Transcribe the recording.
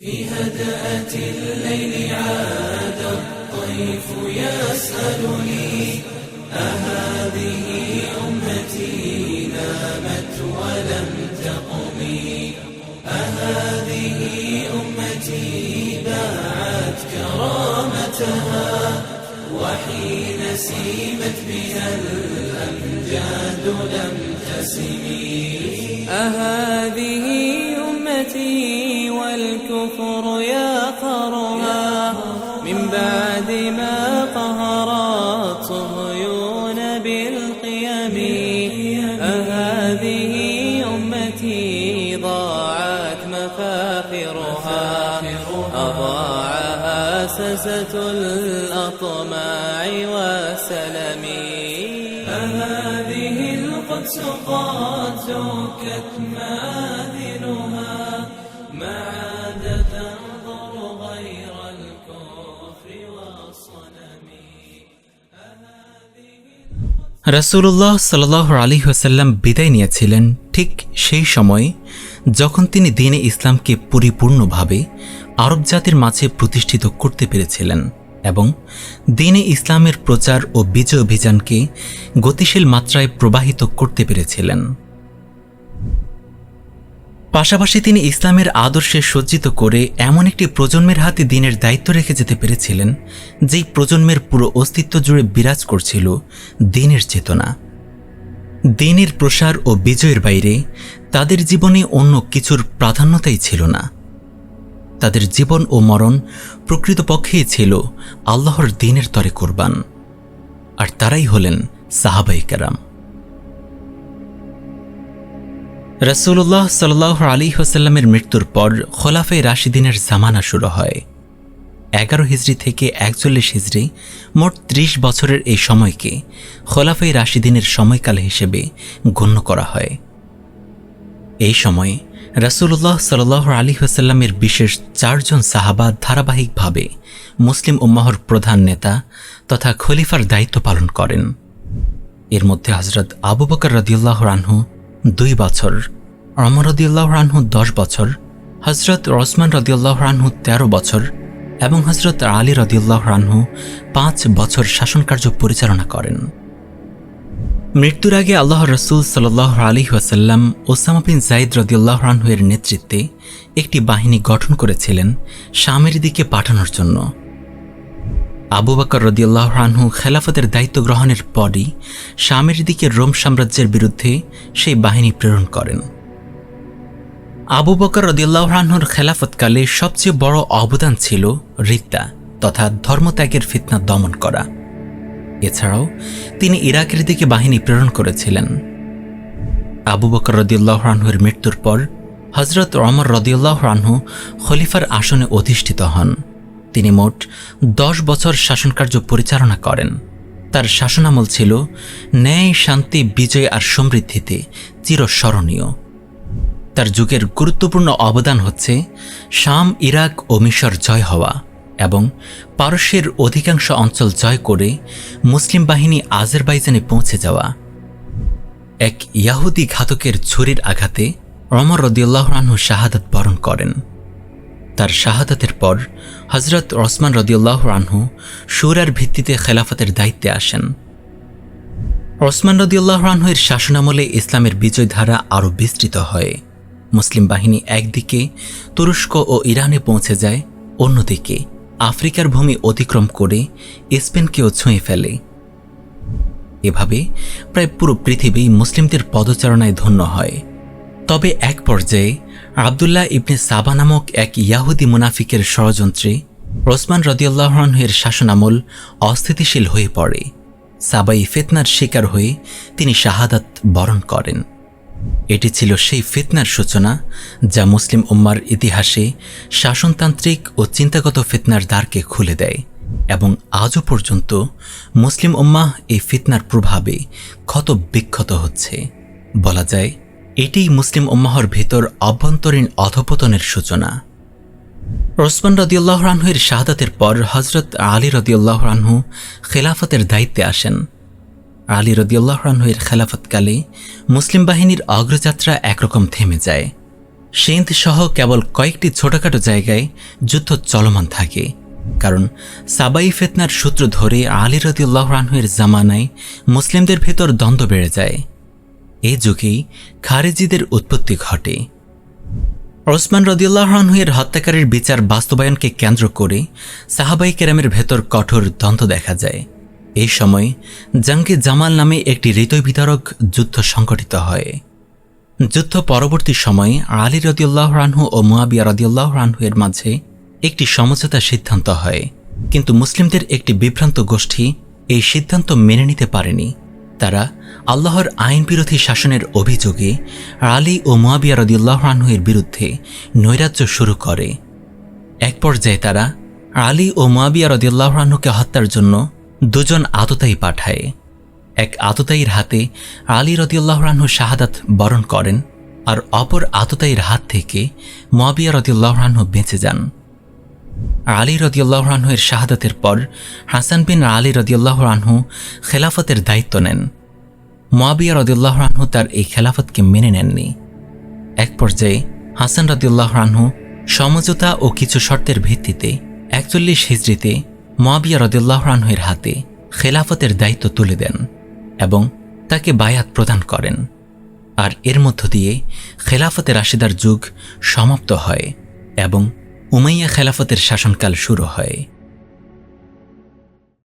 في هدأة الليل عاد الطيف يسألني أهذه أمتي نامت ولم تقمي؟ أهذه أمتي باعت كرامتها وحين سيمت بها الأمجاد لم تسمي؟ أهذه أمتي والكفر يقرها. من بعد ما قهرت صهيون بالقيم. أهذه أمتي ضاعت مفاخرها. أضاعها سسة الأطماع والسلم أهذه القدس قد زكت مآذنها রাসূলুল্লাহ সাল্লাহ আলী হোসাল্লাম বিদায় নিয়েছিলেন ঠিক সেই সময়ে যখন তিনি দিনে ইসলামকে পরিপূর্ণভাবে আরব জাতির মাঝে প্রতিষ্ঠিত করতে পেরেছিলেন এবং দিনে ইসলামের প্রচার ও বিজয় অভিযানকে গতিশীল মাত্রায় প্রবাহিত করতে পেরেছিলেন। পাশাপাশি তিনি ইসলামের আদর্শে সজ্জিত করে এমন একটি প্রজন্মের হাতে দিনের দায়িত্ব রেখে যেতে পেরেছিলেন, যেই প্রজন্মের পুরো অস্তিত্ব জুড়ে বিরাজ করছিল দিনের চেতনা। দিনের প্রসার ও বিজয়ের বাইরে তাদের জীবনে অন্য কিছুর প্রাধান্যতাই ছিল না। তাদের জীবন ও মরণ প্রকৃতপক্ষেই ছিল আল্লাহর দিনের তরে কোরবান, আর তারাই হলেন সাহাবাই কারাম। রসুল্লাহ সাল্লাহ আলী হোসাল্লামের মৃত্যুর পর খোলাফে রাশিদিনের জামানা শুরু হয়। এগারো হিজড়ি থেকে একচল্লিশ হিজড়ি মোট ত্রিশ বছরের এই সময়কে খোলাফে রাশিদিনের সময়কাল হিসেবে গণ্য করা হয়। এই সময়ে রাসুল্লাহ সাল্লাহ আলী হোসাল্লামের বিশেষ চারজন সাহাবা ধারাবাহিকভাবে মুসলিম উম্মাহর প্রধান নেতা তথা খলিফার দায়িত্ব পালন করেন। এর মধ্যে হজরত আবু বকর রদিউল্লাহ রানহু দুই বছর অমর রদিউল্লাহ রানহু দশ বছর হজরত ওসমান রদিউল্লাহ রানহু তেরো বছর এবং হজরত আলী রদিউল্লাহ রানহু পাঁচ বছর শাসনকার্য পরিচালনা করেন। মৃত্যুর আগে আল্লাহ রসুল সাল্লাহ আলী ওয়াসাল্লাম ওসামা বিন জাইদ রদিউল্লাহ রানহুয়ের নেতৃত্বে একটি বাহিনী গঠন করেছিলেন শামের দিকে পাঠানোর জন্য। আবু বাকর রদিউল্লাহানহু খেলাফতের দায়িত্ব গ্রহণের পরই শামের দিকে রোম সাম্রাজ্যের বিরুদ্ধে সেই বাহিনী প্রেরণ করেন। আবু বকর রদিউল্লাহানহুর খেলাফতকালে সবচেয়ে বড় অবদান ছিল রিদ্দা তথা ধর্মত্যাগের ফিতনা দমন করা। এছাড়াও তিনি ইরাকের দিকে বাহিনী প্রেরণ করেছিলেন। আবু বকর রদিউল্লাহ রানহুর মৃত্যুর পর হজরত অমর রদিউল্লাহ রানহু খলিফার আসনে অধিষ্ঠিত হন। তিনি মোট দশ বছর শাসনকার্য পরিচালনা করেন। তার শাসনামল ছিল ন্যায়, শান্তি, বিজয় আর সমৃদ্ধিতে চিরস্মরণীয়। তার যুগের গুরুত্বপূর্ণ অবদান হচ্ছে শাম, ইরাক ও মিশর জয় হওয়া এবং পারস্যের অধিকাংশ অঞ্চল জয় করে মুসলিম বাহিনী আজারবাইজানে পৌঁছে যাওয়া। এক ইয়াহুদি ঘাতকের ছুরির আঘাতে অমর রদিউল্লাহ রানহু শাহাদাত বরণ করেন। তার শাহাদাতের পর হজরত ওসমান রদিউল্লাহ রানহু সুরার ভিত্তিতে খেলাফতের দায়িত্বে আসেন। ওসমান রদিউল্লাহ রানহুয়ের শাসনামলে ইসলামের বিজয়ধারা আরও বিস্তৃত হয়। মুসলিম বাহিনী একদিকে তুরস্ক ও ইরানে পৌঁছে যায়, অন্যদিকে আফ্রিকার ভূমি অতিক্রম করে স্পেনকেও ছুঁয়ে ফেলে। এভাবে প্রায় পুরো পৃথিবী মুসলিমদের পদচারণায় ধন্য হয়। তবে এক পর্যায়ে আবদুল্লাহ ইবনে সাবা নামক এক ইয়াহুদি মুনাফিকের ষড়যন্ত্রে ওসমান রদিউল্লাহর শাসনামল অস্থিতিশীল হয়ে পড়ে। সাবাই ফেতনার শিকার হয়ে তিনি শাহাদাত বরণ করেন। এটি ছিল সেই ফিতনার সূচনা যা মুসলিম উম্মার ইতিহাসে শাসনতান্ত্রিক ও চিন্তাগত ফিতনার দ্বারকে খুলে দেয় এবং আজও পর্যন্ত মুসলিম উম্মাহ এই ফিতনার প্রভাবে ক্ষত বিক্ষত হচ্ছে। বলা যায় এটিই মুসলিম উম্মাহর ভেতর অভ্যন্তরীণ অধপতনের সূচনা। ওসমান রদিউল্লাহ রানহুয়ের শাহাদাতের পর হজরত আলী রদিউল্লাহ রানহু খেলাফতের দায়িত্বে আসেন। আলী রদিউল্লাহ রানহুয়ের খেলাফতকালে মুসলিম বাহিনীর অগ্রযাত্রা একরকম থেমে যায়। সিন্ধ সহ কেবল কয়েকটি ছোটখাটো জায়গায় যুদ্ধ চলমান থাকে। কারণ সাবাই ফেতনার সূত্র ধরে আলী রদিউল্লাহ রানহুয়ের জামানায় মুসলিমদের ভেতর দ্বন্দ্ব বেড়ে যায়। এই যুগেই খারেজিদের উৎপত্তি ঘটে। ওসমান রদিউল্লাহ রানহুয়ের হত্যাকারীর বিচার বাস্তবায়নকে কেন্দ্র করে সাহাবাই কেরামের ভেতর কঠোর দ্বন্দ্ব দেখা যায়। এই সময় জঙ্গে জামাল নামে একটি হৃদয় বিতরক যুদ্ধ সংঘটিত হয়। যুদ্ধ পরবর্তী সময়ে আলী রদিউল্লাহ রানহু ও মুয়াবিয়া রদিউল্লাহ রানহুয়ের মাঝে একটি সমঝোতা সিদ্ধান্ত হয়। কিন্তু মুসলিমদের একটি বিভ্রান্ত গোষ্ঠী এই সিদ্ধান্ত মেনে নিতে পারেনি। তারা আল্লাহর আইন বিরোধী শাসনের অভিযোগে আলী ও মুয়াবিয়া রদিউল্লাহ রানহুয়ের বিরুদ্ধে নৈরাজ্য শুরু করে। এক পর্যায়ে তারা আলী ও মুয়াবিয়া রদিউল্লাহ রানহুকে হত্যার জন্য দুজন আততায়ী পাঠায়। এক আততায়ীর হাতে আলী রদিউল্লাহ রানহু শাহাদাত বরণ করেন আর অপর আততায়ীর হাত থেকে মুয়াবিয়া রদিউল্লাহ রানহু বেঁচে যান। আলী রদিউল্লাহ রানহুয়ের শাহাদাতের পর হাসান বিন আলী রদিউল্লাহ রানহু খেলাফতের দায়িত্ব নেন। মুয়াবিয়া রদিউল্লাহ রানহু তার এই খেলাফতকে মেনে নেননি। এক পর্যায়ে হাসান রদিউল্লাহ রানহু সমঝোতা ও কিছু শর্তের ভিত্তিতে একচল্লিশ হিজড়িতে মুয়াবিয়া রদিউল্লাহ রানহুয়ের হাতে খেলাফতের দায়িত্ব তুলে দেন এবং তাকে বায়াত প্রদান করেন। আর এর মধ্য দিয়ে খেলাফতের রাশিদার যুগ সমাপ্ত হয় এবং উমাইয়া খেলাফতের শাসনকাল শুরু হয়।